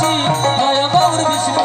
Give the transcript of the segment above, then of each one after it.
আছি দয়া গৌর বিষ্ণু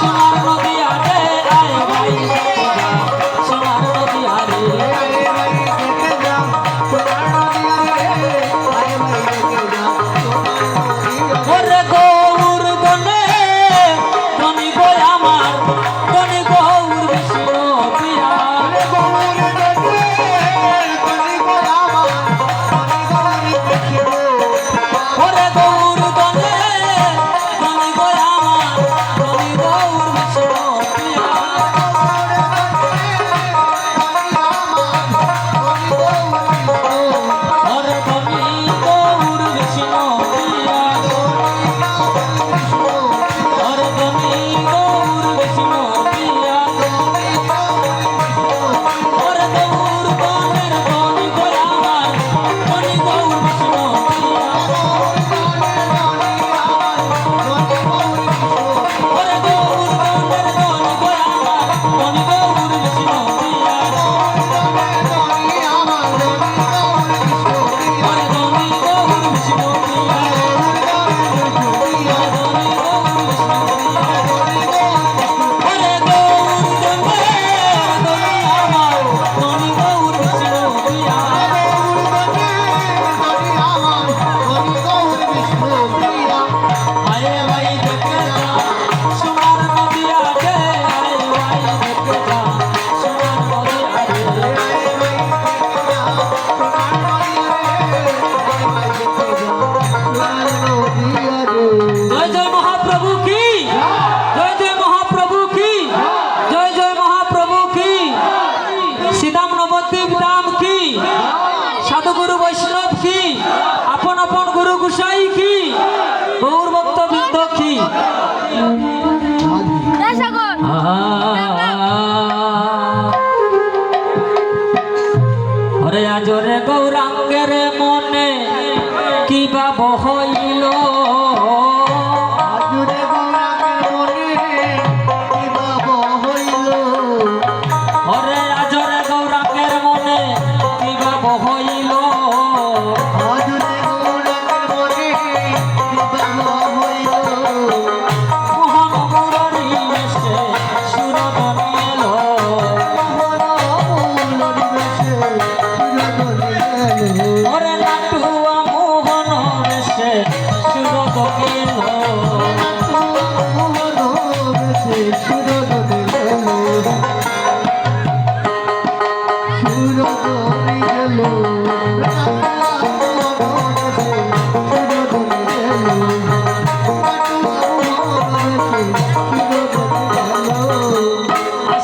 সোনার নদী আরে সোনার নদী আরে।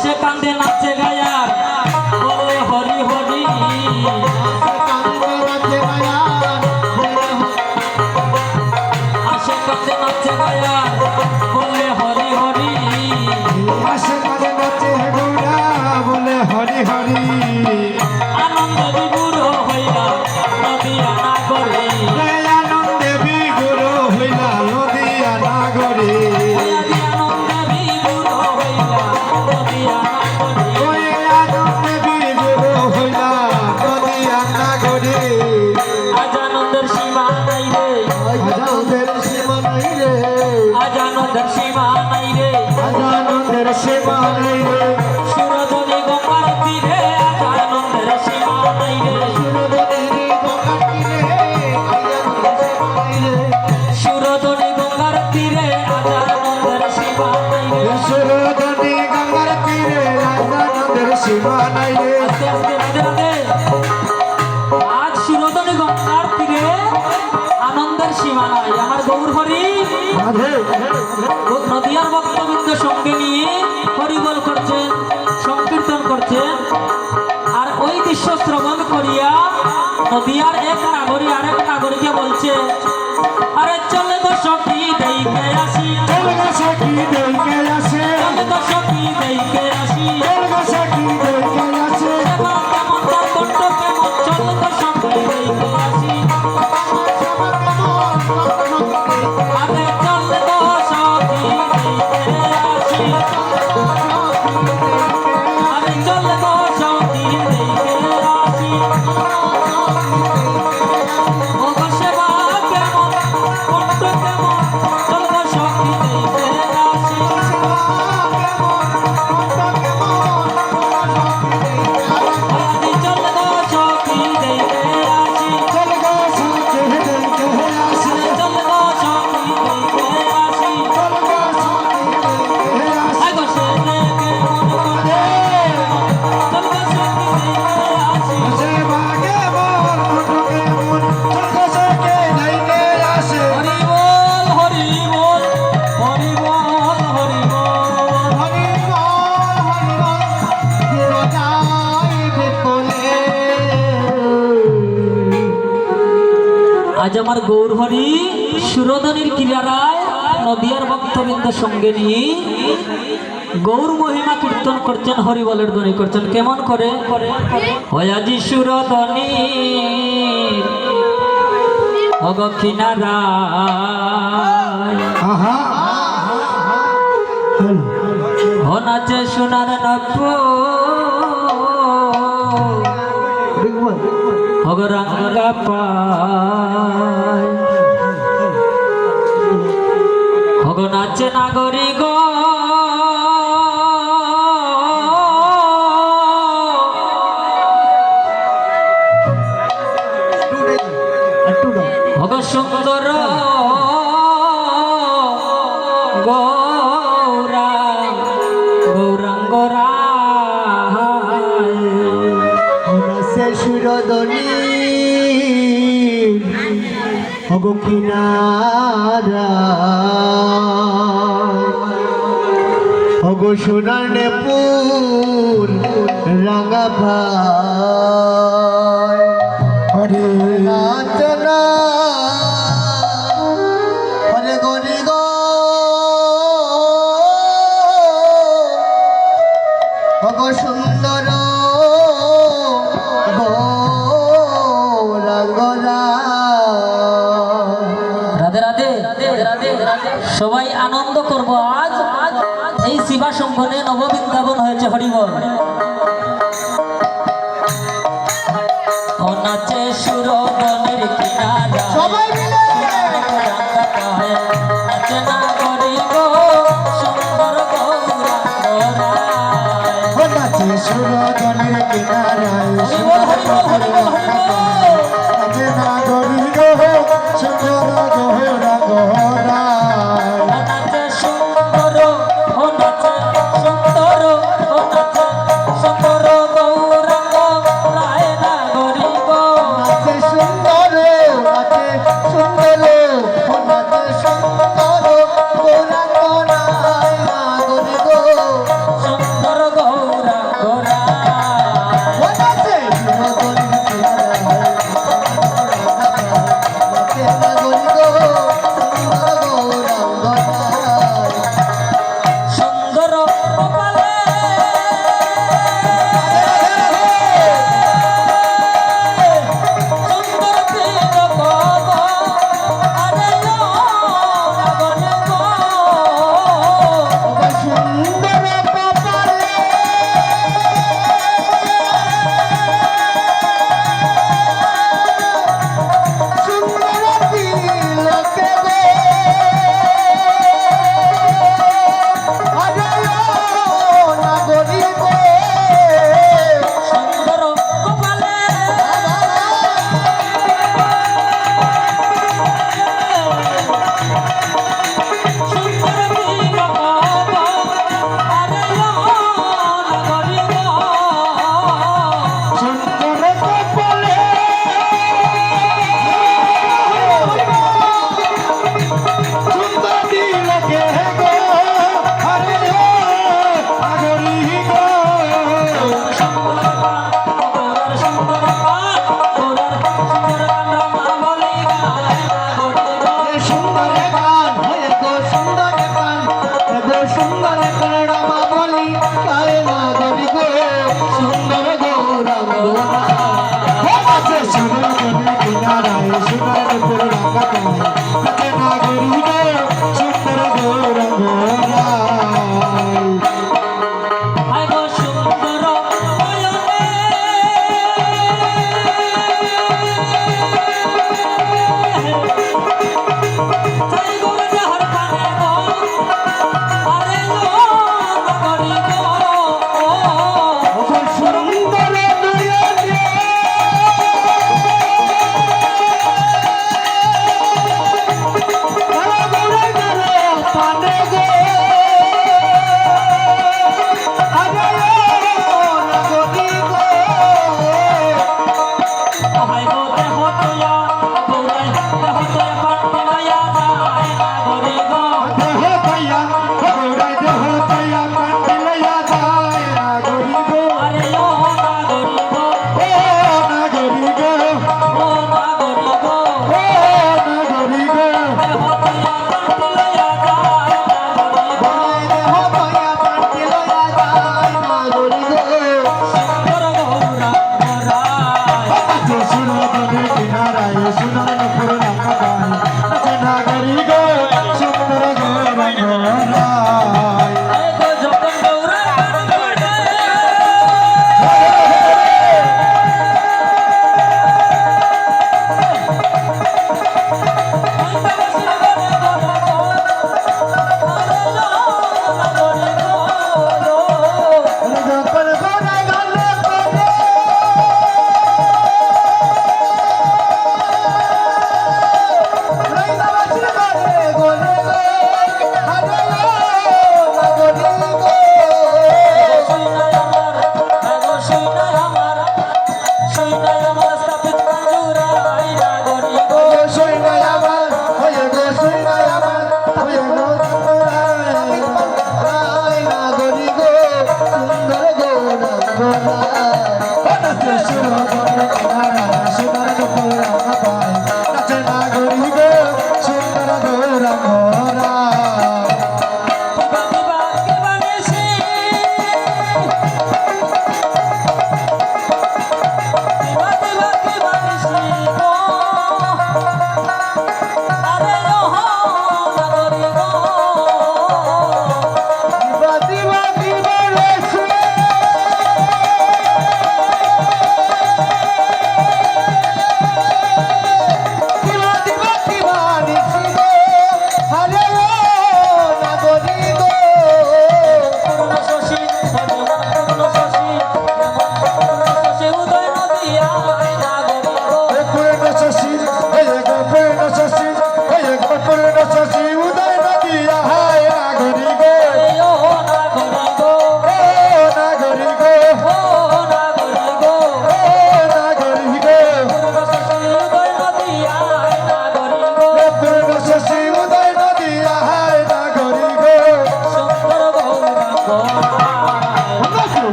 সে কান্দে নাচে গায়ে আর ওই দৃশ্য শ্রবণ করিয়া নদিয়ার এক নাগরী আরেক নাগরীকে বলছে আরে চলে তো সখী দেইতে আসি। চলে তো সখী দেইতে চলে তো সখী আমার গৌরহরি সুরধনির কিলারায় নদিয়ার ভক্তবৃন্দ সঙ্গে নিয়ে গৌর মহিমা কীর্তন করছেন হরি বলের ধ্বনি করছেন। কেমন করে? হয়াজি সুরধনি অগ হনাচে সোনার নপুর ভগরাঙ্গা পায়। ভগ নাচে নাগরী গ। ভগ সুন্দর গৌরা গৌরাঙ্গরা সুরদনী ভগ কিনারা। ভগ সোনার পুর রাঙা সবাই আনন্দ করব আজ। এই শিবা সম্ভনে নববৃন্দাবন হয়েছে হরিবল। নাচে সুরবনের নাচে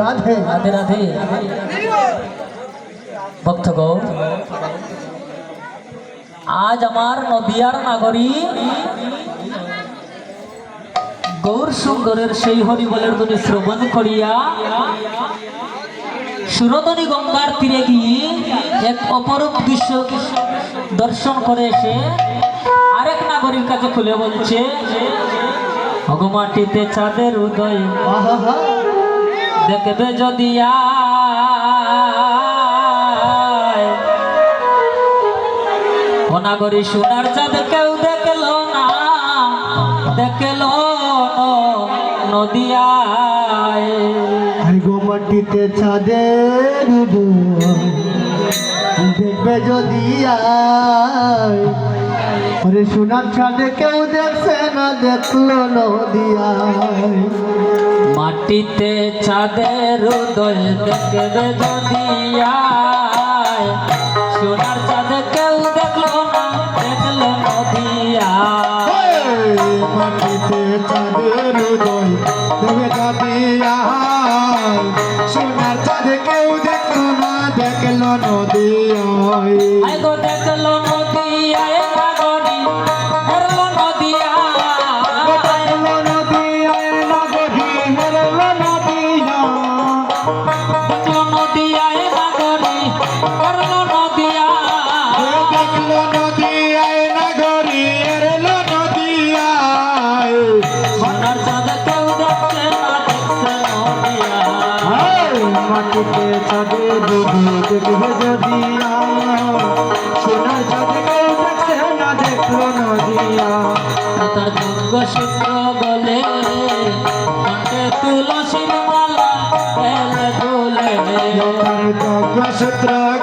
রাধে রাধে রাধে। আজ আমার নদিয়ার নাগরী গৌর সুন্দরের সেই হরিবলের ধ্বনি শ্রবণ করিয়া সুরতনী গঙ্গার তীরে গিয়ে এক অপরূপ দৃশ্য দর্শন করে এসে আরেক নাগরীর কাছে খুলে বলছে ভগমাটিতে চাঁদের উদয়। দেখবে যদি অনাগরি সোনার চাঁদ কেউ দেখল না, দেখল নদিয়ায় গো মাটিতে চাঁদের দেখবে যদি আয়। ওরে সোনার চাঁদে কেউ দেখছে না দেখল নদিয়ায়। মাটিতে চাঁদের উদয় দেখবে যদি আয়, সোনার চাঁদ কেউ দেখল না দেখল নদিয়ায়। এই মাটিতে চাঁদের উদয় দেখবে যদি আয় সোনার চাঁদে কেউ দেখল না দেখল নদিয়ায়।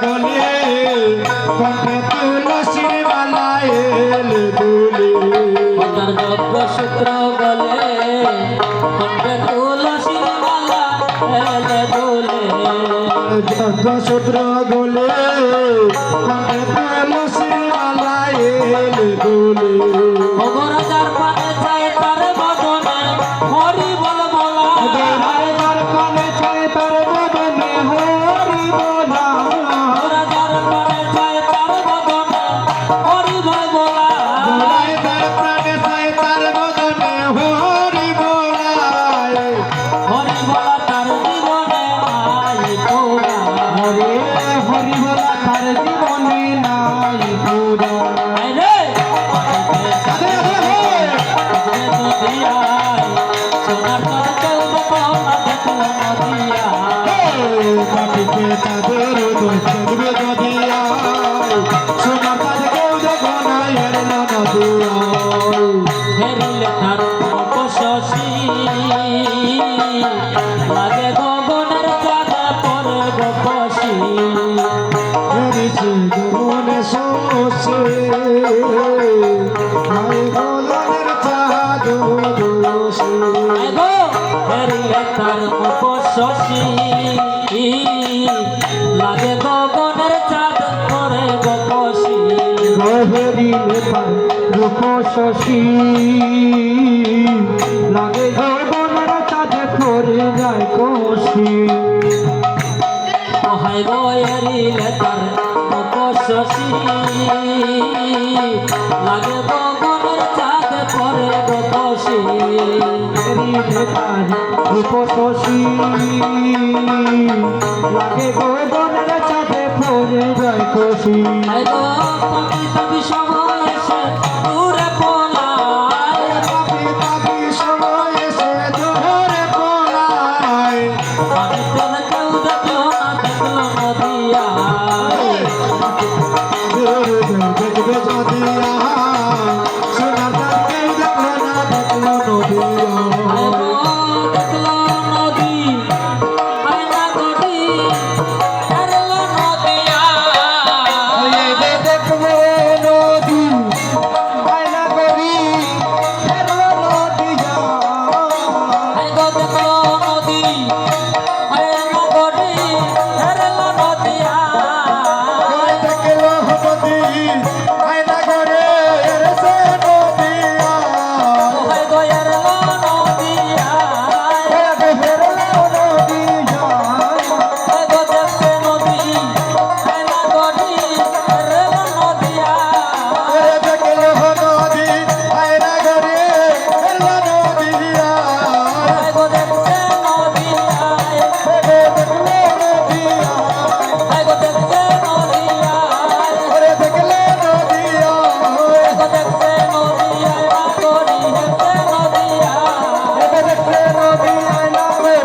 গলে কণ্ঠে মালা এলে দুলে তার সূত্র বলে। কণ্ঠে মালা এলে দুলে মাটিতে তাদের উদয় দেখবে সোনার কাজ কেউ দেখো না এলো নদী হেরিলে তার শশী লাগে গগনের চাঁদ পরে গপসি হেরেছে জীবনে সমস্যে মায়ে গোলামের চাঁদ গো হেরিলে তার শশী শশী। লাগে গগনের চাঁদে পড়ে যায় কোশি সহায় গয়েরিলে তার শশী। লাগে গগনের চাঁদ পরে গপসি রূপ শশী। লাগে গগনের চাঁদে পড়ে যায় কোশি গো পাপি পাপি সময়